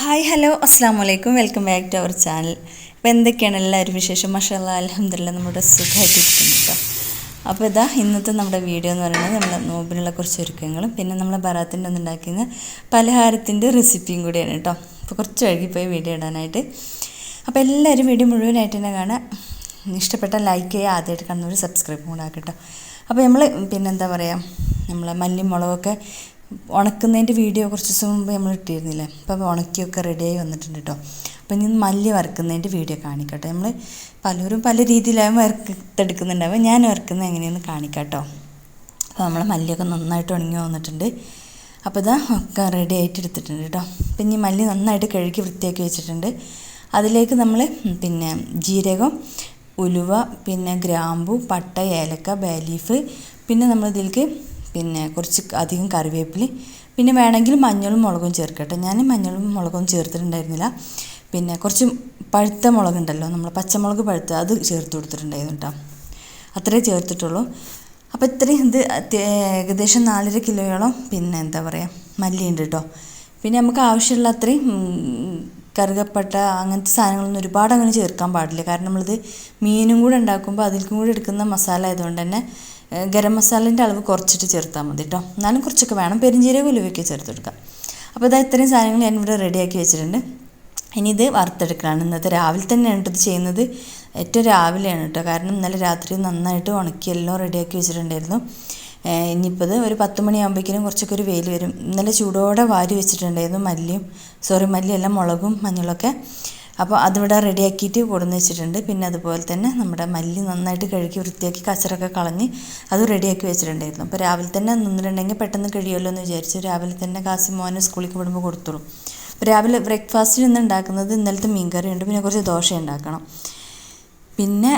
Hi hello അസ്സാം വലൈക്കും welcome back to our channel. അപ്പോൾ എന്തൊക്കെയാണ് എല്ലാവരും വിശേഷം? മഷാല്ല അലഹമില്ല നമ്മുടെ സുഖമായിട്ടിരിക്കുന്നു കേട്ടോ അപ്പോൾ ഇതാ ഇന്നത്തെ നമ്മുടെ വീഡിയോ എന്ന് പറയുന്നത് നമ്മൾ നോമ്പിനുള്ള കുറച്ച് ഒരുക്കങ്ങളും പിന്നെ നമ്മൾ ബറാത്തിന്റെ ഒന്ന് ഉണ്ടാക്കുന്ന പലഹാരത്തിന്റെ റെസിപ്പിയും കൂടിയാണ് കേട്ടോ അപ്പോൾ കുറച്ച് വൈകിപ്പോയി വീഡിയോ ഇടാനായിട്ട്. അപ്പോൾ എല്ലാവരും വീഡിയോ മുഴുവനായിട്ട് തന്നെ കാണാം ഇഷ്ടപ്പെട്ട ലൈക്ക് ചെയ്യുക. ആദ്യമായിട്ട് കാണുന്നവർ സബ്സ്ക്രൈബ് കൂടെ ആക്കട്ടോ അപ്പോൾ നമ്മൾ പിന്നെന്താ പറയുക നമ്മളെ മല്ലി മുളകൊക്കെ ഉണക്കുന്നതിന്റെ വീഡിയോ കുറച്ച് ദിവസം മുമ്പ് നമ്മൾ ഇട്ടിരുന്നില്ലേ? അപ്പോൾ ഉണക്കിയൊക്കെ റെഡിയായി വന്നിട്ടുണ്ട് കേട്ടോ അപ്പോൾ ഇനി മല്ലി വറുക്കുന്നതിന്റെ വീഡിയോ കാണിക്കട്ടെ. നമ്മൾ പലരും പല രീതിയിലാണ് വറുത്തെടുക്കുന്നുണ്ടാവും ഞാൻ വറുക്കുന്നത് എങ്ങനെയെന്ന് കാണിക്കാം കേട്ടോ അപ്പോൾ നമ്മൾ മല്ലിയൊക്കെ നന്നായിട്ട് ഉണങ്ങി വന്നിട്ടുണ്ട്. അപ്പോൾ ഇതാ ഒക്കെ റെഡി ആയിട്ട് എടുത്തിട്ടുണ്ട് കേട്ടോ അപ്പം ഇനി മല്ലി നന്നായിട്ട് കഴുകി വൃത്തിയാക്കി വെച്ചിട്ടുണ്ട്. അതിലേക്ക് നമ്മൾ പിന്നെ ജീരകം ഉലുവ പിന്നെ ഗ്രാമ്പു പട്ട ഏലക്ക ബേലീഫ് പിന്നെ നമ്മളിതിലേക്ക് പിന്നെ കുറച്ച് അധികം കറിവേപ്പില പിന്നെ വേണമെങ്കിൽ മഞ്ഞളും മുളകും ചേർക്കട്ടെ. ഞാൻ മഞ്ഞളും മുളകും ചേർത്തിട്ടുണ്ടായിരുന്നില്ല. പിന്നെ കുറച്ച് പഴുത്ത മുളകുണ്ടല്ലോ നമ്മൾ പച്ചമുളക് പഴുത്ത അത് ചേർത്ത് കൊടുത്തിട്ടുണ്ടായിരുന്നു കേട്ടോ. അത്രേ ചേർത്തിട്ടുള്ളൂ. അപ്പോൾ ഇത്രയും ഇത് ഏകദേശം നാലര കിലോയോളം പിന്നെ എന്താ പറയുക മല്ലിയുണ്ട് കേട്ടോ. പിന്നെ നമുക്ക് ആവശ്യമുള്ള അത്രയും കറുകപ്പട്ട അങ്ങനത്തെ സാധനങ്ങളൊന്നും ഒരുപാട് അങ്ങനെ ചേർക്കാൻ പാടില്ല. കാരണം നമ്മളിത് മീനും കൂടെ ഉണ്ടാക്കുമ്പോൾ അതിൽക്കും കൂടെ എടുക്കുന്ന മസാല ആയതുകൊണ്ട് തന്നെ ഗരം മസാലേന്റെ അളവ് കുറച്ചിട്ട് ചേർത്താൽ മതി കേട്ടോ എന്നാലും കുറച്ചൊക്കെ വേണം. പെരിഞ്ചീരകം ഉലുവയൊക്കെ ചേർത്ത് കൊടുക്കാം. അപ്പോൾ ഇതാ ഇത്രയും സാധനങ്ങൾ ഞാൻ ഇവിടെ റെഡിയാക്കി വെച്ചിട്ടുണ്ട്. ഇനി ഇത് വറുത്തെടുക്കലാണ്. ഇന്നത്തെ രാവിലെ തന്നെയാണ് ഇത് ചെയ്യുന്നത്. ഏറ്റവും രാവിലെയാണ് കേട്ടോ കാരണം ഇന്നലെ രാത്രി നന്നായിട്ട് ഉണക്കി എല്ലാം റെഡിയാക്കി വെച്ചിട്ടുണ്ടായിരുന്നു. ഇനിയിപ്പോൾ ഇത് ഒരു പത്ത് മണിയാകുമ്പോഴേക്കും കുറച്ചൊക്കെ ഒരു വെയിൽ വരും. ഇന്നലെ ചൂടോടെ വാരി വെച്ചിട്ടുണ്ടായിരുന്നു മല്ലിയും സോറി മല്ലിയല്ല മുളകും മഞ്ഞളൊക്കെ അപ്പോൾ അതിവിടെ റെഡിയാക്കിയിട്ട് കൊടുന്ന് വെച്ചിട്ടുണ്ട്. പിന്നെ അതുപോലെ തന്നെ നമ്മുടെ മല്ലി നന്നായിട്ട് കഴുകി വൃത്തിയാക്കി കച്ചറൊക്കെ കളഞ്ഞ് അത് റെഡിയാക്കി വെച്ചിട്ടുണ്ടായിരുന്നു. അപ്പോൾ രാവിലെ തന്നെ നിന്നിട്ടുണ്ടെങ്കിൽ പെട്ടെന്ന് കഴിയുമല്ലോ എന്ന് വിചാരിച്ചു രാവിലെ തന്നെ കാസി മോനെ സ്കൂളിൽ വിടുമ്പോൾ കൊടുത്തോളും. രാവിലെ ബ്രേക്ക്ഫാസ്റ്റിൽ ഇന്ന് ഉണ്ടാക്കുന്നത് ഇന്നലത്തെ മീൻകറി ഉണ്ട് പിന്നെ കുറച്ച് ദോശ ഉണ്ടാക്കണം. പിന്നെ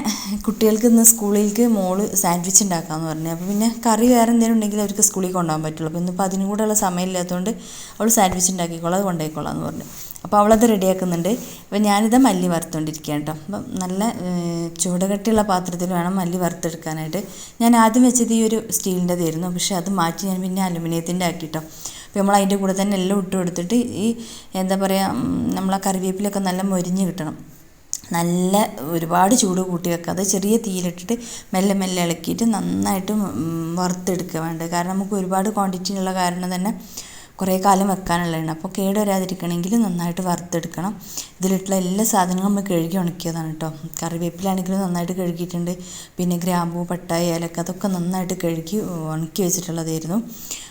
കുട്ടികൾക്ക് ഇന്ന് സ്കൂളിലേക്ക് മോൾ സാൻഡ്വിച്ച് ഉണ്ടാക്കാമെന്ന് പറഞ്ഞു. അപ്പോൾ പിന്നെ കറി വേറെ എന്തെങ്കിലും ഉണ്ടെങ്കിൽ അവർക്ക് സ്കൂളിൽ കൊണ്ടുപോകാൻ പറ്റുള്ളൂ. അപ്പോൾ ഇന്നിപ്പോൾ അതിനും കൂടെയുള്ള സമയമില്ലാത്തതുകൊണ്ട് അവൾ സാൻഡ്വിച്ച് ഉണ്ടാക്കിക്കോളാം അത് കൊണ്ടുപോയിക്കോളാം എന്ന് പറഞ്ഞു. അപ്പോൾ അവളത് റെഡിയാക്കുന്നുണ്ട്. അപ്പോൾ ഞാനിത് മല്ലി വറുത്തുകൊണ്ടിരിക്കുകയാണ് കേട്ടോ. അപ്പം നല്ല ചൂടുകട്ടിയുള്ള പാത്രത്തിൽ വേണം മല്ലി വറുത്തെടുക്കാനായിട്ട്. ഞാൻ ആദ്യം വെച്ചത് ഈ ഒരു സ്റ്റീലിന്റെതായിരുന്നു. പക്ഷേ അത് മാറ്റി ഞാൻ പിന്നെ അലുമിനിയത്തിന്റെ ആക്കി അപ്പോൾ നമ്മൾ അതിന്റെ കൂടെ തന്നെ എല്ലാം ഇട്ട് കൊടുത്തിട്ട് ഈ എന്താ പറയുക നമ്മളെ കറിവേപ്പിലൊക്കെ നല്ല മൊരിഞ്ഞ് കിട്ടണം. നല്ല ഒരുപാട് ചൂട് കൂട്ടി വെക്കാതെ ചെറിയ തീയിലിട്ടിട്ട് മെല്ലെ മെല്ലെ ഇളക്കിയിട്ട് നന്നായിട്ട് വറുത്തെടുക്കുക വേണ്ടത്. കാരണം നമുക്ക് ഒരുപാട് ക്വാണ്ടിറ്റി ഉള്ള കാരണം തന്നെ കുറേ കാലം വെക്കാനുള്ളതാണ്. അപ്പോൾ കേട് വരാതിരിക്കണമെങ്കിൽ നന്നായിട്ട് വറുത്തെടുക്കണം. ഇതിലിട്ടുള്ള എല്ലാ സാധനങ്ങളും നമ്മൾ കഴുകി ഉണക്കിയതാണ് കേട്ടോ. കറിവേപ്പിലാണെങ്കിലും നന്നായിട്ട് കഴുകിയിട്ടുണ്ട്. പിന്നെ ഗ്രാമ്പു പട്ടായ ഏലക്ക അതൊക്കെ നന്നായിട്ട് കഴുകി ഉണക്കി വെച്ചിട്ടുള്ളതായിരുന്നു.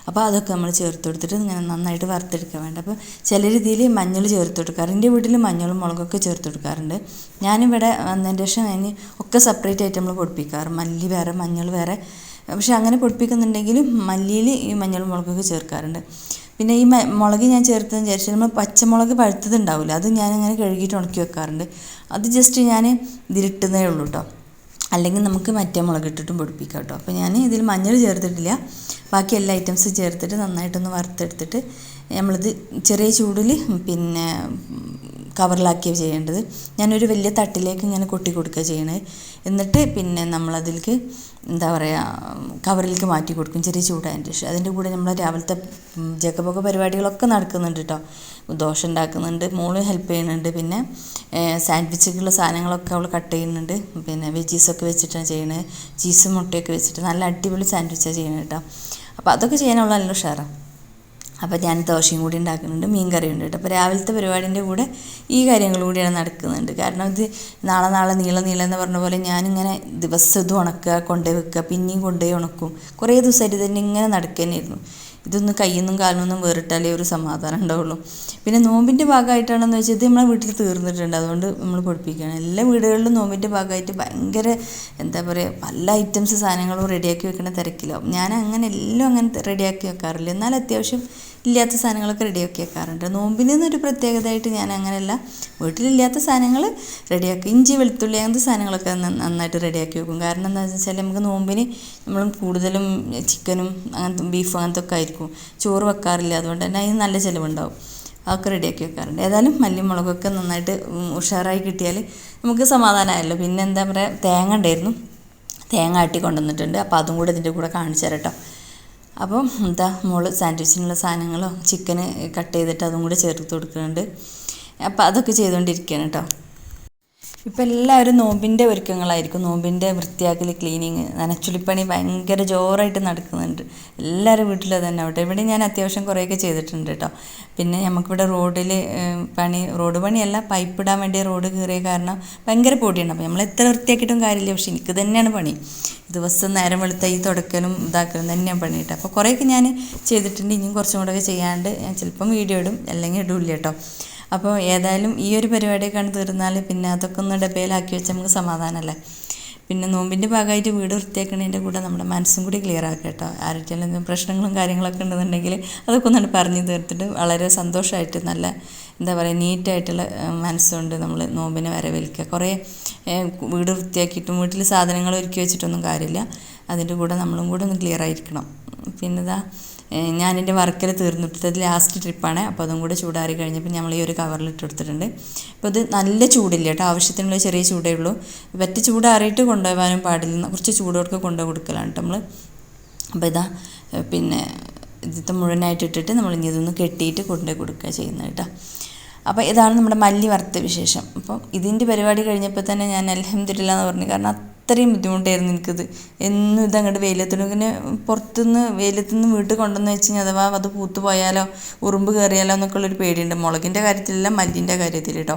അപ്പോൾ അതൊക്കെ നമ്മൾ ചേർത്ത് കൊടുത്തിട്ട് ഇങ്ങനെ നന്നായിട്ട് വറുത്തെടുക്കാൻ വേണ്ട. അപ്പോൾ ചില രീതിയിൽ മഞ്ഞൾ ചേർത്ത് കൊടുക്കാറ് എന്റെ വീട്ടിൽ മഞ്ഞളും മുളകൊക്കെ ചേർത്ത് കൊടുക്കാറുണ്ട്. ഞാനിവിടെ വന്നതിന്റെ ശേഷം അതിന് ഒക്കെ സെപ്പറേറ്റ് ആയിട്ട് നമ്മൾ പൊടിപ്പിക്കാറ്. മല്ലി വേറെ മഞ്ഞൾ വേറെ. പക്ഷേ അങ്ങനെ പൊടിപ്പിക്കുന്നുണ്ടെങ്കിലും മല്ലിയിൽ ഈ മഞ്ഞൾ മുളകൊക്കെ ചേർക്കാറുണ്ട്. പിന്നെ ഈ മുളക് ഞാൻ ചേർത്തതെന്ന് വിചാരിച്ചാൽ നമ്മൾ പച്ചമുളക് പഴുത്തത് ഉണ്ടാവില്ല അത് ഞാനിങ്ങനെ കഴുകിയിട്ട് ഉണക്കി വെക്കാറുണ്ട്. അത് ജസ്റ്റ് ഞാൻ ഇതിലിട്ടുന്നേ ഉള്ളൂ കേട്ടോ അല്ലെങ്കിൽ നമുക്ക് മറ്റേ മുളക് ഇട്ടിട്ടും പൊടിപ്പിക്കാം കേട്ടോ അപ്പോൾ ഞാൻ ഇതിൽ മഞ്ഞൾ ചേർത്തിട്ടില്ല. ബാക്കി എല്ലാ ഐറ്റംസും ചേർത്തിട്ട് നന്നായിട്ടൊന്ന് വറുത്തെടുത്തിട്ട് നമ്മളിത് ചെറിയ ചൂടിൽ പിന്നെ കവറിലാക്കിയാണ് ചെയ്യേണ്ടത്. ഞാനൊരു വലിയ തട്ടിലേക്ക് ഇങ്ങനെ കൊട്ടി കൊടുക്കുക ചെയ്യണത് എന്നിട്ട് പിന്നെ നമ്മളതിലേക്ക് എന്താ പറയുക കവറിലേക്ക് മാറ്റി കൊടുക്കും ചെറിയ ചൂടായതിന് ശേഷം. അതിന്റെ കൂടെ നമ്മൾ രാവിലത്തെ ജഗപൊക പരിപാടികളൊക്കെ നടക്കുന്നുണ്ട് കേട്ടോ ദോശ ഉണ്ടാക്കുന്നുണ്ട് മോൾ ഹെൽപ്പ് ചെയ്യുന്നുണ്ട്. പിന്നെ സാൻഡ്വിച്ചുകളുടെ സാധനങ്ങളൊക്കെ അവൾ കട്ട് ചെയ്യുന്നുണ്ട്. പിന്നെ വെജീസൊക്കെ വെച്ചിട്ടാണ് ചെയ്യണത് ചീസും മുട്ടയൊക്കെ വെച്ചിട്ട് നല്ല അടിപൊളി സാൻഡ്വിച്ചാണ് ചെയ്യുന്നത് കേട്ടോ അപ്പോൾ അതൊക്കെ ചെയ്യാനുള്ള നല്ല ഉഷാറാണ് അപ്പോൾ ഞാൻ ദോശയും കൂടി ഉണ്ടാക്കുന്നുണ്ട് മീൻ കറിയും ഉണ്ട് കേട്ടോ. അപ്പോൾ രാവിലത്തെ പരിപാടിന്റെ കൂടെ ഈ കാര്യങ്ങൾ കൂടിയാണ് നടക്കുന്നുണ്ട്. കാരണം ഇത് നാളെ നാളെ നീളം നീളം എന്ന് പറഞ്ഞ പോലെ ഞാനിങ്ങനെ ദിവസം ഇത് ഉണക്കുക കൊണ്ടുപോയി വെക്കുക പിന്നെയും കൊണ്ടുപോയി ഉണക്കും. കുറേ ദിവസമായിട്ട് തന്നെ ഇങ്ങനെ നടക്കുന്നതായിരുന്നു ഇതൊന്നും കയ്യൊന്നും കാലൊന്നും വേറിട്ടാലേ ഒരു സമാധാനം ഉണ്ടാവുള്ളൂ. പിന്നെ നോമ്പിന്റെ ഭാഗമായിട്ടാണെന്ന് വെച്ചാൽ ഇത് നമ്മളെ വീട്ടിൽ തീർന്നിട്ടുണ്ട്. അതുകൊണ്ട് നമ്മൾ പൊടിപ്പിക്കുകയാണ്. എല്ലാ വീടുകളിലും നോമ്പിന്റെ ഭാഗമായിട്ട് ഭയങ്കര എന്താ പറയുക പല ഐറ്റംസ് സാധനങ്ങളും റെഡിയാക്കി വെക്കുന്ന തിരക്കിലാവും ഞാൻ അങ്ങനെ എല്ലാം അങ്ങനെ റെഡിയാക്കി വെക്കാറില്ല. എന്നാൽ അത്യാവശ്യം ഇല്ലാത്ത സാധനങ്ങളൊക്കെ റെഡിയാക്കി വെക്കാറുണ്ട്. നോമ്പിന് എന്നൊരു പ്രത്യേകതയായിട്ട് ഞാൻ അങ്ങനെയല്ല. വീട്ടിലില്ലാത്ത സാധനങ്ങൾ റെഡിയാക്കി ഇഞ്ചി വെളുത്തുള്ളി അങ്ങനത്തെ സാധനങ്ങളൊക്കെ നന്നായിട്ട് റെഡിയാക്കി വെക്കും. കാരണം എന്താണെന്ന് വെച്ചാൽ നമുക്ക് നോമ്പിന് നമ്മൾ കൂടുതലും ചിക്കനും അങ്ങനത്തെ ബീഫും അങ്ങനത്തെ ഒക്കെ ആയിരിക്കും. ചോറ് വെക്കാറില്ല. അതുകൊണ്ട് തന്നെ അതിന് നല്ല ചിലവുണ്ടാവും. അതൊക്കെ റെഡിയാക്കി വെക്കാറുണ്ട്. ഏതായാലും മല്ലി മുളകൊക്കെ നന്നായിട്ട് ഉഷാറായി കിട്ടിയാൽ നമുക്ക് സമാധാനമായല്ലോ. പിന്നെ എന്താ പറയുക തേങ്ങ ഉണ്ടായിരുന്നു. തേങ്ങ ആട്ടി കൊണ്ടുവന്നിട്ടുണ്ട്. അപ്പോൾ അതും കൂടെ ഇതിന്റെ കൂടെ കാണിച്ചു തരാം കേട്ടോ. അപ്പം എന്താ മോൾ സാൻഡ്വിച്ചിനുള്ള സാധനങ്ങളോ ചിക്കന് കട്ട് ചെയ്തിട്ട് അതും കൂടെ ചേർത്ത് കൊടുക്കുന്നുണ്ട്. അപ്പം അതൊക്കെ ചെയ്തുകൊണ്ടിരിക്കുകയാണ് കേട്ടോ. ഇപ്പം എല്ലാവരും നോമ്പിന്റെ ഒരുക്കങ്ങളായിരിക്കും. നോമ്പിന്റെ വൃത്തിയാക്കൽ ക്ലീനിങ് നനച്ചുളിപ്പണി ഭയങ്കര ജോറായിട്ട് നടക്കുന്നുണ്ട്. എല്ലാവരും വീട്ടിൽ തന്നെ അവിടെ ഇവിടെ ഞാൻ അത്യാവശ്യം കുറേയൊക്കെ ചെയ്തിട്ടുണ്ട് കേട്ടോ. പിന്നെ നമുക്കിവിടെ റോഡിൽ പണി റോഡ് പണിയല്ല പൈപ്പ് ഇടാൻ വേണ്ടി റോഡ് കയറിയ കാരണം ഭയങ്കര പൊടിയാണ് അപ്പോൾ നമ്മൾ എത്ര വൃത്തിയാക്കിയിട്ടും കാര്യമില്ല. പക്ഷേ എനിക്ക് തന്നെയാണ് പണി. ദിവസം നേരം വെളുത്ത ഈ തുടക്കലും ഇതാക്കലും തന്നെയാണ് പണി കേട്ടോ അപ്പോൾ കുറേയൊക്കെ ഞാൻ ചെയ്തിട്ടുണ്ട്. ഇനിയും കുറച്ചും കൂടെയൊക്കെ ചെയ്യാണ്ട് ഞാൻ ചിലപ്പം വീഡിയോ ഇടും. അല്ലെങ്കിൽ ഇടില്ല കേട്ടോ. അപ്പോൾ ഏതായാലും ഈ ഒരു പരിപാടിയൊക്കെ തീർന്നാൽ പിന്നെ അതൊക്കെ ഒന്ന് ഡബയിലാക്കി വെച്ചാൽ നമുക്ക് സമാധാനമല്ലേ? പിന്നെ നോമ്പിന്റെ ഭാഗമായിട്ട് വീട് വൃത്തിയാക്കുന്നതിന്റെ കൂടെ നമ്മുടെ മനസ്സും കൂടി ക്ലിയർ ആക്കുക കേട്ടോ. ആരെങ്കിലും എന്തെങ്കിലും പ്രശ്നങ്ങളും കാര്യങ്ങളൊക്കെ ഉണ്ടെന്നുണ്ടെങ്കിൽ അതൊക്കെ ഒന്ന് പറഞ്ഞു തീർത്തിട്ട് വളരെ സന്തോഷമായിട്ട് നല്ല എന്താ പറയുക നീറ്റായിട്ടുള്ള മനസ്സുകൊണ്ട് നമ്മൾ നോമ്പിനെ വരവേൽക്കുക. കുറേ വീട് വൃത്തിയാക്കിയിട്ടും വീട്ടിൽ സാധനങ്ങൾ ഒരുക്കി വെച്ചിട്ടൊന്നും കാര്യമില്ല. അതിന്റെ കൂടെ നമ്മളും കൂടെ ഒന്ന് ക്ലിയർ ആയിരിക്കണം. പിന്നെ ഇതാ എന്റെ വർക്കിൽ തീർന്നിട്ട് അത് ലാസ്റ്റ് ട്രിപ്പാണ് അപ്പോൾ അതും കൂടെ ചൂടാറി കഴിഞ്ഞപ്പോൾ നമ്മൾ ഈ ഒരു കവറിൽ ഇട്ട് എടുത്തിട്ടുണ്ട് അപ്പോൾ ഇത് നല്ല ചൂടില്ല കേട്ടോ. ആവശ്യത്തിനുള്ള ചെറിയ ചൂടേ ഉള്ളൂ. പറ്റ ചൂടാറിയിട്ട് കൊണ്ടുപോകാനും പാടില്ല. കുറച്ച് ചൂടോടൊക്കെ കൊണ്ടു കൊടുക്കലാണ് കേട്ടോ നമ്മൾ അപ്പോൾ ഇതാ പിന്നെ ഇതിത്തെ മുഴുവനായിട്ട് ഇട്ടിട്ട് നമ്മൾ ഇനി ഇതൊന്ന് കെട്ടിയിട്ട് കൊണ്ടുപോയി കൊടുക്കുക ചെയ്യുന്നത് കേട്ടോ. അപ്പോൾ ഇതാണ് നമ്മുടെ മല്ലി വറുത്ത വിശേഷം. അപ്പം ഇതിന്റെ പരിപാടി കഴിഞ്ഞപ്പോൾ തന്നെ ഞാൻ അലഹമില്ല എന്ന് പറഞ്ഞു. കാരണം അത്രയും ബുദ്ധിമുട്ടായിരുന്നു എനിക്കത്. എന്നും ഇത് അങ്ങോട്ട് വെയിലത്തിന് ഇങ്ങനെ പുറത്തുനിന്ന് വെയിലത്തുനിന്ന് വീട്ടിൽ കൊണ്ടുവന്ന് വെച്ച് കഴിഞ്ഞാൽ അഥവാ അത് പൂത്തു പോയാലോ ഉറുമ്പ് കയറിയാലോ എന്നൊക്കെ ഉള്ളൊരു പേടിയുണ്ട്. മുളകിന്റെ കാര്യത്തിലല്ല മല്ലിന്റെ കാര്യത്തിൽ കേട്ടോ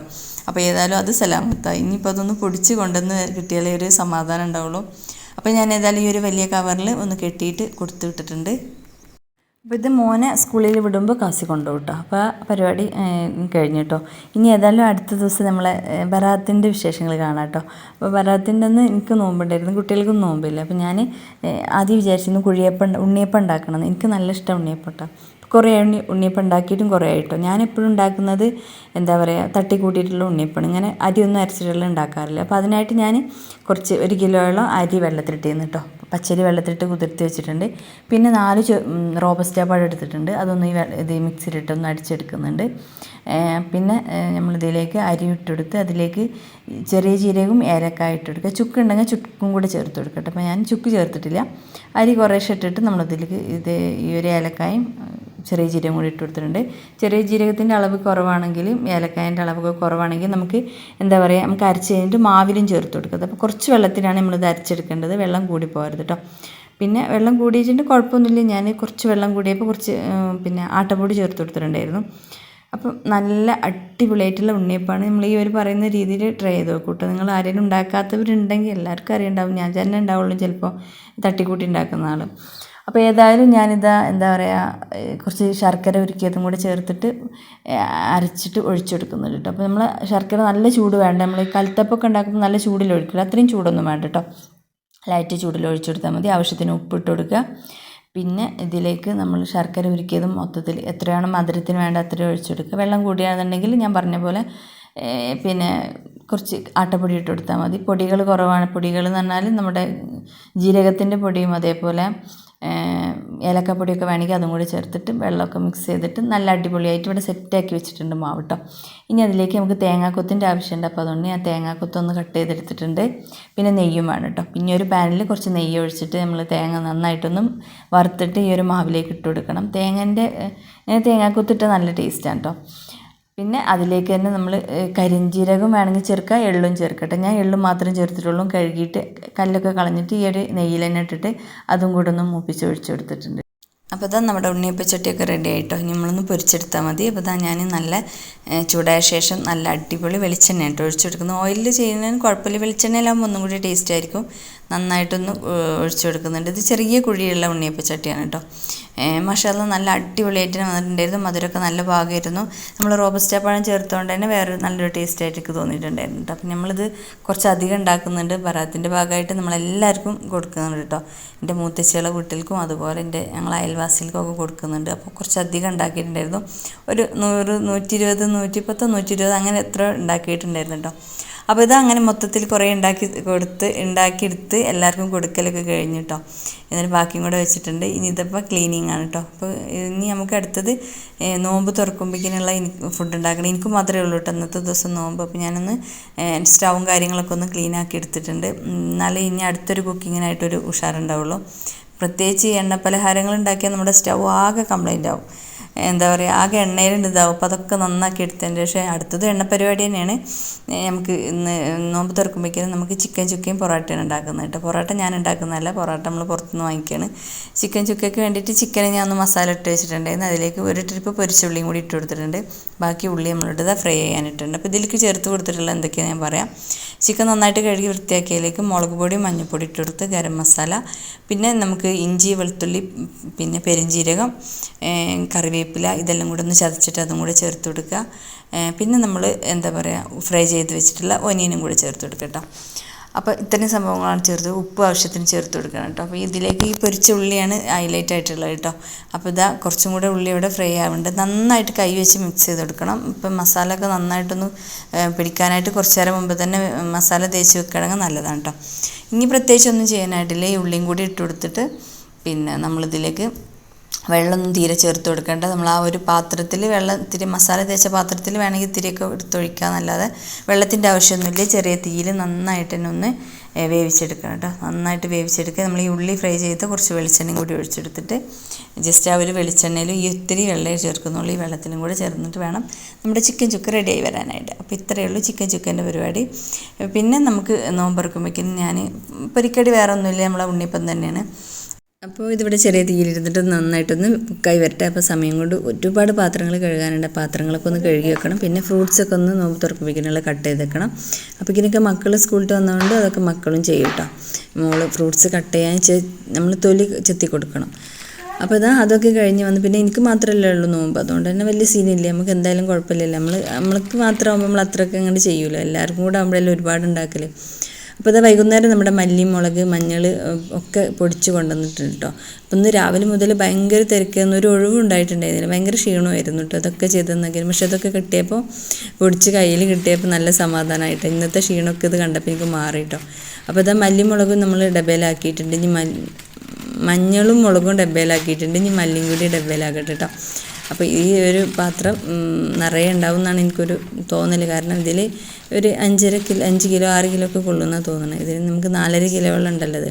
അപ്പോൾ ഏതായാലും അത് സലാമത്തായി. ഇനിയിപ്പോൾ അതൊന്ന് പൊടിച്ച് കൊണ്ടുവന്ന് കിട്ടിയാലേ ഒരു സമാധാനം ഉണ്ടാവുള്ളൂ. അപ്പോൾ ഞാൻ ഏതായാലും ഈ ഒരു വലിയ കവറിൽ ഒന്ന് കെട്ടിയിട്ട് കൊടുത്തു വിട്ടിട്ടുണ്ട്. അപ്പോൾ ഇത് മോനെ സ്കൂളിൽ വിടുമ്പോൾ കാസി കൊണ്ടുപോകും കേട്ടോ അപ്പോൾ പരിപാടി കഴിഞ്ഞു കേട്ടോ ഇനി ഏതായാലും അടുത്ത ദിവസം നമ്മളെ ബറാത്തിന്റെ വിശേഷങ്ങൾ കാണാം കേട്ടോ അപ്പോൾ ബറാത്തിന്റെ അന്ന് എനിക്ക് നോമ്പുണ്ടായിരുന്നു. കുട്ടികൾക്കും നോമ്പില്ല. അപ്പോൾ ഞാൻ ആദ്യം വിചാരിച്ചിരുന്നു കുഴിയപ്പം ഉണ്ണിയപ്പം ഉണ്ടാക്കണം എനിക്ക് നല്ല ഇഷ്ടം ഉണ്ണിയപ്പം കേട്ടോ കുറേ ഉണ്ണി ഉണ്ണിയപ്പം ഉണ്ടാക്കിയിട്ടും കുറേ ആയിട്ടോ. ഞാനെപ്പോഴും ഉണ്ടാക്കുന്നത് എന്താ പറയുക തട്ടി കൂട്ടിയിട്ടുള്ള ഉണ്ണിയപ്പം ഇങ്ങനെ അരി ഒന്നും അരച്ചിട്ടുള്ള ഉണ്ടാക്കാറില്ല. അപ്പോൾ അതിനായിട്ട് ഞാൻ കുറച്ച് ഒരു കിലോയോളം അരി വെള്ളത്തിലിട്ടിരുന്നു കേട്ടോ. പച്ചരി വെള്ളത്തിലിട്ട് കുതിർത്തി വെച്ചിട്ടുണ്ട്. പിന്നെ നാല് റോബസ്റ്റ പഴം എടുത്തിട്ടുണ്ട്. അതൊന്ന് ഈ ഇത് മിക്സിയിലിട്ട് ഒന്ന് അടിച്ചെടുക്കുന്നുണ്ട്. പിന്നെ നമ്മൾ ഇതിലേക്ക് അരി ഇട്ടെടുത്ത് അതിലേക്ക് ചെറിയ ജീരകവും ഏലക്കായ ഇട്ടെടുക്കുക ചുക്ക് ഉണ്ടെങ്കിൽ ചുക്കും കൂടെ ചേർത്ത് കൊടുക്കട്ടെ. അപ്പോൾ ഞാൻ ചുക്ക് ചേർത്തിട്ടില്ല. അരി കുറേശ്ശെ ഇട്ടിട്ട് നമ്മളതിലേക്ക് ഇത് ഈ ഒരു ഏലക്കായും ചെറിയ ജീരകം കൂടി ഇട്ട് കൊടുത്തിട്ടുണ്ട്. ചെറിയ ജീരകത്തിന്റെ അളവ് കുറവാണെങ്കിലും ഏലക്കായന്റെ അളവ് കുറവാണെങ്കിൽ നമുക്ക് എന്താ പറയുക നമുക്ക് അരച്ച് കഴിഞ്ഞിട്ട് മാവിലും ചേർത്ത് കൊടുക്കുന്നത്. അപ്പോൾ കുറച്ച് വെള്ളത്തിലാണ് നമ്മളിത് അരച്ചെടുക്കേണ്ടത്. വെള്ളം കൂടി പോകരുത് കേട്ടോ പിന്നെ വെള്ളം കൂടിയിട്ടുണ്ട്. കുഴപ്പമൊന്നുമില്ല. ഞാൻ കുറച്ച് വെള്ളം കൂടിയപ്പോൾ കുറച്ച് പിന്നെ ആട്ടപ്പൊടി ചേർത്ത് കൊടുത്തിട്ടുണ്ടായിരുന്നു. അപ്പം നല്ല അടിപൊളിയായിട്ടുള്ള ഉണ്ണിയപ്പമാണ് നമ്മൾ ഈ ഒരു പറയുന്ന രീതിയിൽ ട്രൈ ചെയ്ത് നോക്കൂട്ടോ നിങ്ങൾ ആരെങ്കിലും ഉണ്ടാക്കാത്തവരുണ്ടെങ്കിൽ എല്ലാവർക്കും അറിയുണ്ടാവും. ഞാൻ തന്നെ ഉണ്ടാവുള്ളൂ ചിലപ്പോൾ തട്ടിക്കൂട്ടി ഉണ്ടാക്കുന്ന ആൾ അപ്പോൾ ഏതായാലും ഞാനിതാ എന്താ പറയുക കുറച്ച് ശർക്കര ഉരുക്കിയതും കൂടി ചേർത്തിട്ട് അരച്ചിട്ട് ഒഴിച്ചു കൊടുക്കുന്നുണ്ട് കേട്ടോ അപ്പോൾ നമ്മൾ ശർക്കര നല്ല ചൂട് വേണ്ട. നമ്മൾ ഈ കലത്തപ്പൊക്കെ ഉണ്ടാക്കുമ്പോൾ നല്ല ചൂടിൽ ഒഴിക്കില്ല അത്രയും ചൂടൊന്നും വേണ്ട കേട്ടോ ലൈറ്റ് ചൂടിൽ ഒഴിച്ചു കൊടുത്താൽ മതി. ആവശ്യത്തിന് ഉപ്പിട്ട് കൊടുക്കുക പിന്നെ ഇതിലേക്ക് നമ്മൾ ശർക്കര ഉരുക്കിയതും മൊത്തത്തിൽ എത്രയാണ് മധുരത്തിന് വേണ്ട അത്രയും ഒഴിച്ചെടുക്കുക വെള്ളം കൂടിയാണെന്നുണ്ടെങ്കിൽ ഞാൻ പറഞ്ഞ പോലെ പിന്നെ കുറച്ച് ആട്ടപ്പൊടി ഇട്ട് കൊടുത്താൽ മതി. പൊടികൾ കുറവാണ്. പൊടികൾ എന്ന് പറഞ്ഞാൽ നമ്മുടെ ജീരകത്തിന്റെ പൊടിയും അതേപോലെ ഏലക്കപ്പൊടിയൊക്കെ വേണമെങ്കിൽ അതും കൂടി ചേർത്തിട്ട് വെള്ളമൊക്കെ മിക്സ് ചെയ്തിട്ട് നല്ല അടിപൊളിയായിട്ട് ഇവിടെ സെറ്റാക്കി വെച്ചിട്ടുണ്ട് മാവ് കേട്ടോ ഇനി അതിലേക്ക് നമുക്ക് തേങ്ങാക്കൊത്തിന്റെ ആവശ്യമുണ്ട്. അപ്പോൾ അതുകൊണ്ട് ഞാൻ തേങ്ങാക്കൊത്തൊന്ന് കട്ട് ചെയ്തെടുത്തിട്ടുണ്ട്. പിന്നെ നെയ്യും വേണം കേട്ടോ പിന്നെ ഒരു പാനിൽ കുറച്ച് നെയ്യ് ഒഴിച്ചിട്ട് നമ്മൾ തേങ്ങ നന്നായിട്ടൊന്നും വറുത്തിട്ട് ഈ ഒരു മാവിലേക്ക് ഇട്ട് കൊടുക്കണം. തേങ്ങന്റെ തേങ്ങാക്കൊത്തിട്ട് നല്ല ടേസ്റ്റാണ് കേട്ടോ പിന്നെ അതിലേക്ക് തന്നെ നമ്മൾ കരിഞ്ജീരകം വേണമെങ്കിൽ ചേർക്കുക എള്ളും ചേർക്കട്ടെ. ഞാൻ എള്ളും മാത്രം ചേർത്തിട്ടുള്ളൂ. കഴുകിയിട്ട് കല്ലൊക്കെ കളഞ്ഞിട്ട് ഈ ഒരു നെയ്യിൽ തന്നെ ഇട്ടിട്ട് അതും കൂടെ ഒന്ന് മൂപ്പിച്ച് ഒഴിച്ചു കൊടുത്തിട്ടുണ്ട് അപ്പോൾ ഇതാ നമ്മുടെ ഉണ്ണിയപ്പച്ചട്ടിയൊക്കെ റെഡി ആയിട്ടോ. നമ്മളൊന്ന് പൊരിച്ചെടുത്താൽ മതി. അപ്പോൾ ഇതാ ഞാൻ നല്ല ചൂടായ ശേഷം നല്ല അടിപൊളി വെളിച്ചെണ്ണ കേട്ടോ ഒഴിച്ചെടുക്കുന്നത് ഓയിലിൽ ചെയ്യുന്നതിന് കുഴപ്പമില്ല. വെളിച്ചെണ്ണയിലാകുമ്പോൾ ഒന്നും കൂടി ടേസ്റ്റ് ആയിരിക്കും. നന്നായിട്ടൊന്ന് ഒഴിച്ചു കൊടുക്കുന്നുണ്ട് ഇത് ചെറിയ കുഴിയുള്ള ഉണ്ണിയപ്പച്ചട്ടിയാണ് കേട്ടോ. മഷാല നല്ല അടിപൊളിയായിട്ട് വന്നിട്ടുണ്ടായിരുന്നു. മധുരമൊക്കെ നല്ല ഭാഗമായിരുന്നു നമ്മൾ റോബസ്റ്റ പഴം ചേർത്തുകൊണ്ട് തന്നെ വേറെ നല്ലൊരു ടേസ്റ്റ് ആയിട്ട് എനിക്ക് തോന്നിയിട്ടുണ്ടായിരുന്നു അപ്പം നമ്മളിത് കുറച്ച് അധികം ഉണ്ടാക്കുന്നുണ്ട്. ബറാത്തിന്റെ ഭാഗമായിട്ട് നമ്മളെല്ലാവർക്കും കൊടുക്കുന്നുണ്ട് കേട്ടോ എന്റെ മൂത്തശ്ശികളെ വീട്ടിൽക്കും അതുപോലെ എന്റെ ഞങ്ങൾ അയൽവാസികൾക്കൊക്കെ കൊടുക്കുന്നുണ്ട്. അപ്പോൾ കുറച്ച് അധികം ഉണ്ടാക്കിയിട്ടുണ്ടായിരുന്നു. ഒരു നൂറ് നൂറ്റി ഇരുപത് നൂറ്റിപ്പത്ത് നൂറ്റി ഇരുപത് അങ്ങനെ എത്ര ഉണ്ടാക്കിയിട്ടുണ്ടായിരുന്നു കേട്ടോ അപ്പോൾ ഇത് അങ്ങനെ മൊത്തത്തിൽ കുറേ ഉണ്ടാക്കി കൊടുത്ത് ഉണ്ടാക്കിയെടുത്ത് എല്ലാവർക്കും കൊടുക്കലൊക്കെ കഴിഞ്ഞു കേട്ടോ എന്നിട്ട് ബാക്കിയും കൂടെ വെച്ചിട്ടുണ്ട്. ഇനി ഇതിപ്പോൾ ക്ലീനിങ് ആണ് കേട്ടോ അപ്പോൾ ഇനി നമുക്ക് അടുത്തത് നോമ്പ് തുറക്കുമ്പോഴേക്കിനുള്ള എനിക്ക് ഫുഡ് ഉണ്ടാക്കണം. എനിക്ക് മാത്രമേ ഉള്ളൂ കേട്ടോ അന്നത്തെ ദിവസം നോമ്പ്. അപ്പോൾ ഞാനൊന്ന് സ്റ്റൗവും കാര്യങ്ങളൊക്കെ ഒന്ന് ക്ലീൻ ആക്കി എടുത്തിട്ടുണ്ട്. എന്നാലേ ഇനി അടുത്തൊരു കുക്കിങ്ങിനായിട്ടൊരു ഉഷാറുണ്ടാവുള്ളൂ. പ്രത്യേകിച്ച് എണ്ണ പലഹാരങ്ങൾ ഉണ്ടാക്കിയാൽ നമ്മുടെ സ്റ്റൗ ആകെ കംപ്ലൈന്റ് ആവും. എന്താ പറയുക ആകെ എണ്ണയിലുണ്ട് ഇതാവും. അപ്പോൾ അതൊക്കെ നന്നാക്കി എടുത്തതിന് ശേഷം അടുത്തത് എണ്ണ പരിപാടി തന്നെയാണ്. നമുക്ക് ഇന്ന് നോമ്പ് തുറക്കുമ്പോഴേക്കും നമുക്ക് ചിക്കൻ ചുക്കയും പൊറോട്ടയാണ് ഉണ്ടാക്കുന്നത് കേട്ടോ. പൊറോട്ട ഞാൻ ഉണ്ടാക്കുന്നതല്ല. പൊറോട്ട നമ്മൾ പുറത്തുനിന്ന് വാങ്ങിക്കുകയാണ് ചിക്കൻ ചുക്കയ്ക്ക് വേണ്ടിയിട്ട് ചിക്കനെ ഞാൻ ഒന്ന് മസാല ഇട്ട് വെച്ചിട്ടുണ്ടായിരുന്നു. അതിലേക്ക് ഒരു ട്രിപ്പ് പൊരിച്ച ഉള്ളിയും കൂടി ഇട്ട് കൊടുത്തിട്ടുണ്ട്. ബാക്കി ഉള്ളി നമ്മളിട്ട് ഫ്രൈ ചെയ്യാനിട്ടുണ്ട്. അപ്പോൾ ഇതിലേക്ക് ചേർത്ത് കൊടുത്തിട്ടുള്ള എന്തൊക്കെയാണ് ഞാൻ പറയാം. ചിക്കൻ നന്നായിട്ട് കഴുകി വൃത്തിയാക്കിയതിലേക്ക് മുളക് പൊടി മഞ്ഞൾപ്പൊടി ഇട്ട് ഗരം മസാല. പിന്നെ നമുക്ക് ഇഞ്ചി വെളുത്തുള്ളി പിന്നെ പെരിഞ്ജീരകം കറിവേപ്പില ഇതെല്ലാം കൂടെ ഒന്ന് ചതച്ചിട്ട് അതും കൂടെ ചേർത്ത് കൊടുക്കുക. പിന്നെ നമ്മൾ എന്താ പറയുക ഫ്രൈ ചെയ്ത് വെച്ചിട്ടുള്ള ഒനിയനും കൂടെ ചേർത്ത് കൊടുക്കുക കേട്ടോ. അപ്പോൾ ഇത്രയും സംഭവങ്ങളാണ് ചേർത്ത് ഉപ്പ് ആവശ്യത്തിന് ചേർത്ത് കൊടുക്കണം കേട്ടോ. അപ്പോൾ ഇതിലേക്ക് ഈ പൊരിച്ച ഉള്ളിയാണ് ഹൈലൈറ്റ് ആയിട്ടുള്ളത് കേട്ടോ. അപ്പോൾ ഇതാ കുറച്ചും കൂടെ ഉള്ളി ഇവിടെ ഫ്രൈ ആവുന്നുണ്ട്. നന്നായിട്ട് കൈ വെച്ച് മിക്സ് ചെയ്ത് കൊടുക്കണം. ഇപ്പം മസാല ഒക്കെ നന്നായിട്ടൊന്ന് പിടിക്കാനായിട്ട് കുറച്ച് നേരം മുമ്പ് തന്നെ മസാല തേച്ച് വെക്കണമെങ്കിൽ നല്ലതാണ് കേട്ടോ. ഇനി പ്രത്യേകിച്ച് ഒന്നും ചെയ്യാനായിട്ടില്ല. ഈ ഉള്ളിയും കൂടി ഇട്ട് കൊടുത്തിട്ട് പിന്നെ നമ്മളിതിലേക്ക് വെള്ളമൊന്നും തീരെ ചേർത്ത് കൊടുക്കേണ്ട. നമ്മൾ ആ ഒരു പാത്രത്തിൽ വെള്ളം ഇത്തിരി മസാല തേച്ച പാത്രത്തിൽ വേണമെങ്കിൽ ഇത്തിരിയൊക്കെ എടുത്തൊഴിക്കാന്നല്ലാതെ വെള്ളത്തിന്റെ ആവശ്യമൊന്നുമില്ല. ചെറിയ തീയിൽ നന്നായിട്ട് തന്നെ ഒന്ന് വേവിച്ചെടുക്കണം കേട്ടോ. നന്നായിട്ട് വേവിച്ചെടുക്കുക. നമ്മൾ ഈ ഉള്ളി ഫ്രൈ ചെയ്ത് കുറച്ച് വെളിച്ചെണ്ണയും കൂടി ഒഴിച്ചെടുത്തിട്ട് ജസ്റ്റ് ആ ഒരു വെളിച്ചെണ്ണയിലും ഈ ഒത്തിരി വെള്ളയെ ചേർക്കുന്നുള്ളൂ. ഈ വെള്ളത്തിലും കൂടെ ചേർന്നിട്ട് വേണം നമ്മുടെ ചിക്കൻ ചുക്ക് റെഡിയായി വരാനായിട്ട്. അപ്പോൾ ഇത്രയേ ഉള്ളൂ ചിക്കൻ ചുക്കന്റെ പരിപാടി. പിന്നെ നമുക്ക് നോമ്പറക്കുമ്പോഴേക്കും ഞാൻ പൊരിക്കടി വേറെ ഒന്നുമില്ല. നമ്മളെ ഉണ്ണിപ്പം തന്നെയാണ്. അപ്പോൾ ഇതിവിടെ ചെറിയ തീയിലിരുന്നിട്ട് നന്നായിട്ടൊന്ന് കുക്കായി വരട്ടെ. അപ്പോൾ സമയം കൊണ്ട് ഒരുപാട് പാത്രങ്ങൾ കഴുകാനുണ്ട്. പാത്രങ്ങളൊക്കെ ഒന്ന് കഴുകി വെക്കണം. പിന്നെ ഫ്രൂട്ട്സൊക്കെ ഒന്ന് നോമ്പ് തുറക്കുമ്പോഴേക്കിനുള്ള കട്ട് ചെയ്ത് വെക്കണം. അപ്പോൾ ഇതിനൊക്കെ മക്കൾ സ്കൂളിൽ വന്നതുകൊണ്ട് അതൊക്കെ മക്കളും ചെയ്യും കേട്ടോ മോൾ ഫ്രൂട്ട്സ് കട്ട് ചെയ്യാൻ നമ്മൾ തൊലി ചെത്തി കൊടുക്കണം. അപ്പോൾ ഇതാ അതൊക്കെ കഴിഞ്ഞ് വന്ന് പിന്നെ എനിക്ക് മാത്രമല്ലേ ഉള്ളൂ നോമ്പ്. അതുകൊണ്ട് തന്നെ വലിയ സീനില്ല നമുക്ക് എന്തായാലും കുഴപ്പമില്ലല്ലോ. നമ്മൾ നമ്മൾക്ക് മാത്രമാകുമ്പോൾ നമ്മൾ അത്രയൊക്കെ അങ്ങോട്ട് ചെയ്യൂല? എല്ലാവർക്കും കൂടെ ആകുമ്പോഴല്ലേ ഒരുപാട് ഉണ്ടാക്കൽ അപ്പോൾ ഇത് വൈകുന്നേരം നമ്മുടെ മല്ലി മുളക് മഞ്ഞൾ ഒക്കെ പൊടിച്ച് കൊണ്ടുവന്നിട്ടുണ്ട് കേട്ടോ അപ്പം ഇന്ന് രാവിലെ മുതൽ ഭയങ്കര തിരക്കായിരുന്നു. ഒരു ഒഴിവുണ്ടായിട്ടുണ്ടായിരുന്നില്ല ഭയങ്കര ക്ഷീണമായിരുന്നു കേട്ടോ അതൊക്കെ ചെയ്തെന്നെങ്കിലും പക്ഷെ അതൊക്കെ കിട്ടിയപ്പോൾ പൊടിച്ച് കയ്യിൽ കിട്ടിയപ്പോൾ നല്ല സമാധാനമായിട്ട്. ഇന്നത്തെ ക്ഷീണമൊക്കെ ഇത് കണ്ടപ്പോൾ എനിക്ക് മാറി കേട്ടോ അപ്പോൾ ഇതാ മല്ലി മുളകും നമ്മൾ ഡബയിലാക്കിയിട്ടുണ്ട്. ഇനി മഞ്ഞളും മുളകും ഡബയിലാക്കിയിട്ടുണ്ട്. ഇനി മല്ലിയും കൂടി ഡബയിലാക്കട്ടെ കേട്ടോ അപ്പോൾ ഈ ഒരു പാത്രം നിറയെ ഉണ്ടാവും എന്നാണ് എനിക്കൊരു തോന്നൽ കാരണം ഇതിൽ ഒരു അഞ്ചര കിലോ അഞ്ച് കിലോ ആറ് കിലോ ഒക്കെ കൊള്ളുന്ന തോന്നുന്നത് ഇതിൽ നമുക്ക് നാലര കിലോയോളം ഉണ്ടല്ലത്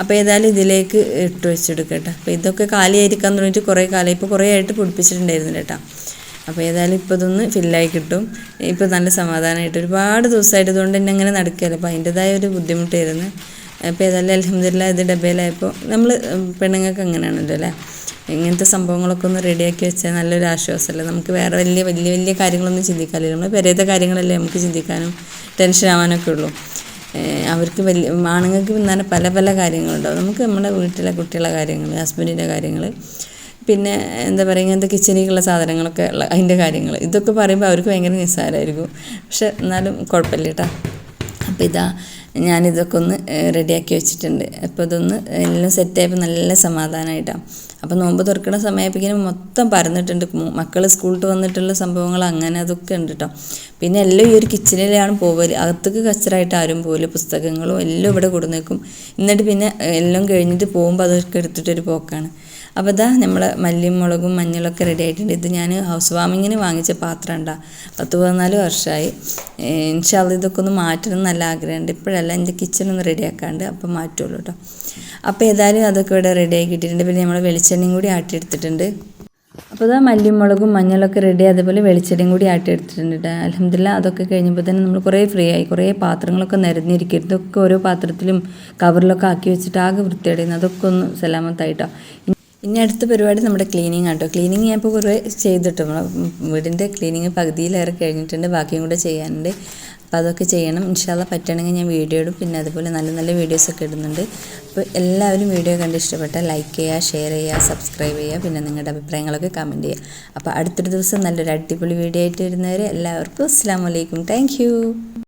അപ്പോൾ ഏതായാലും ഇതിലേക്ക് ഇട്ട് വെച്ചെടുക്കുക കേട്ടോ അപ്പോൾ ഇതൊക്കെ കാലിയായിരിക്കാൻ തുടങ്ങിയിട്ട് കുറേ കാലം. ഇപ്പോൾ കുറേ ആയിട്ട് പിടിപ്പിച്ചിട്ടുണ്ടായിരുന്നില്ല കേട്ടോ. അപ്പോൾ ഏതായാലും ഇപ്പോൾ ഇതൊന്ന് ഫില്ലായി കിട്ടും. ഇപ്പോൾ നല്ല സമാധാനമായിട്ട് ഒരുപാട് ദിവസമായിട്ട് ഇതുകൊണ്ട് തന്നെ അങ്ങനെ നടക്കുകയല്ലോ. അപ്പോൾ അതിന്റെതായ ഒരു ബുദ്ധിമുട്ടായിരുന്നു. അപ്പോൾ ഏതായാലും അലഹമില്ല ഇത് ഡബയിലായപ്പോൾ നമ്മൾ പെണ്ണുങ്ങൾക്ക് അങ്ങനെയാണല്ലോ അല്ലേ? ഇങ്ങനത്തെ സംഭവങ്ങളൊക്കെ ഒന്ന് റെഡിയാക്കി വെച്ചാൽ നല്ലൊരു ആശ്വാസമല്ലേ? നമുക്ക് വേറെ വലിയ വലിയ വലിയ കാര്യങ്ങളൊന്നും ചിന്തിക്കാനില്ല. നമ്മൾ പെരേത്തെ കാര്യങ്ങളല്ലേ നമുക്ക് ചിന്തിക്കാനും ടെൻഷൻ ആവാനൊക്കെ ഉള്ളൂ. അവർക്ക് വലിയ ആണുങ്ങൾക്ക് പിന്നെ പല പല കാര്യങ്ങളുണ്ടാവും. നമുക്ക് നമ്മുടെ വീട്ടിലെ കുട്ടികളെ കാര്യങ്ങൾ ഹസ്ബൻഡിന്റെ കാര്യങ്ങൾ പിന്നെ എന്താ പറയുക ഇങ്ങനത്തെ കിച്ചണിക്കുള്ള സാധനങ്ങളൊക്കെ ഉള്ള അതിന്റെ കാര്യങ്ങൾ ഇതൊക്കെ പറയുമ്പോൾ അവർക്ക് ഭയങ്കര നിസ്സാരമായിരിക്കും. പക്ഷെ എന്നാലും കുഴപ്പമില്ല കേട്ടോ. അപ്പോൾ ഇതാ ഞാനിതൊക്കെ ഒന്ന് റെഡിയാക്കി വെച്ചിട്ടുണ്ട്. അപ്പോൾ ഇതൊന്ന് എല്ലാം സെറ്റായപ്പോൾ നല്ല സമാധാനമായിട്ടാണ് അപ്പോൾ നോമ്പ് തുറക്കുന്ന സമയപ്പിക്കും മൊത്തം പരന്നിട്ടുണ്ട് മക്കൾ സ്കൂളിൽ വന്നിട്ടുള്ള സംഭവങ്ങൾ അങ്ങനെ അതൊക്കെ ഉണ്ട് കേട്ടോ പിന്നെ എല്ലാം ഈ ഒരു കിച്ചണിലാണ് പോവൽ. അകത്തേക്ക് കച്ചറായിട്ട് ആരും പോവില്ല പുസ്തകങ്ങളും എല്ലാം ഇവിടെ കൊടുന്നേക്കും എന്നിട്ട് പിന്നെ എല്ലാം കഴിഞ്ഞിട്ട് പോകുമ്പോൾ അതൊക്കെ എടുത്തിട്ടൊരു പോക്കാണ്. അപ്പോൾ ഇതാ നമ്മൾ മല്ലിയും മുളകും മഞ്ഞളൊക്കെ റെഡി ആയിട്ടുണ്ട്. ഇത് ഞാൻ ഹൗസ് വാമിങ്ങിന് വാങ്ങിച്ച പാത്രം ഉണ്ടാ പത്ത് പതിനാല് വർഷമായി ഇൻഷാല്ല ഇതൊക്കെ ഒന്ന് മാറ്റണം നല്ല ആഗ്രഹമുണ്ട് ഇപ്പോഴല്ല എന്റെ കിച്ചൺ ഒന്ന് റെഡിയാക്കാണ്ട് അപ്പോൾ മാറ്റുള്ളൂ കേട്ടോ അപ്പോൾ ഏതായാലും അതൊക്കെ ഇവിടെ റെഡി ആക്കിയിട്ടുണ്ട് പിന്നെ നമ്മൾ വെളിച്ചെണ്ണയും കൂടി ആട്ടിയെടുത്തിട്ടുണ്ട്. അപ്പോൾ ഇതാ മുളകും മഞ്ഞളൊക്കെ റെഡി അതേപോലെ വെളിച്ചെടിയും കൂടി ആട്ടിയെടുത്തിട്ടുണ്ട് കേട്ടോ അലഹമില്ല അതൊക്കെ കഴിഞ്ഞപ്പോൾ തന്നെ നമ്മൾ കുറേ ഫ്രീ ആയി. കുറേ പാത്രങ്ങളൊക്കെ നിരന്നിരിക്കും ഇതൊക്കെ ഓരോ പാത്രത്തിലും കവറിലൊക്കെ ആക്കി വെച്ചിട്ട് ആകെ വൃത്തിയടയുന്നു അതൊക്കെ ഒന്ന് സലാമത്തായിട്ടോ ഇനി അടുത്ത പരിപാടി നമ്മുടെ ക്ലീനിങ് ആട്ടോ. ക്ലീനിങ് ഞാൻ ഇപ്പോൾ കുറേ ചെയ്തിട്ട്. വീടിന്റെ ക്ലീനിങ് പകുതിയിലേറെ കഴിഞ്ഞിട്ടുണ്ട്. ബാക്കിയും കൂടെ ചെയ്യാനുണ്ട്. അപ്പോൾ അതൊക്കെ ചെയ്യണം. ഇൻഷാല്ല പറ്റണമെങ്കിൽ ഞാൻ വീഡിയോ ഇടും. പിന്നെ അതുപോലെ നല്ല നല്ല വീഡിയോസൊക്കെ ഇടുന്നുണ്ട്. അപ്പോൾ എല്ലാവരും വീഡിയോ കണ്ട് ഇഷ്ടപ്പെട്ടാൽ ലൈക്ക് ചെയ്യുക ഷെയർ ചെയ്യുക സബ്സ്ക്രൈബ് ചെയ്യുക. പിന്നെ നിങ്ങളുടെ അഭിപ്രായങ്ങളൊക്കെ കമന്റ് ചെയ്യുക. അപ്പോൾ അടുത്തൊരു ദിവസം നല്ലൊരു അടിപൊളി വീഡിയോ ആയിട്ട് വരുന്നവരെ എല്ലാവർക്കും അസ്സാം വലൈക്കും താങ്ക്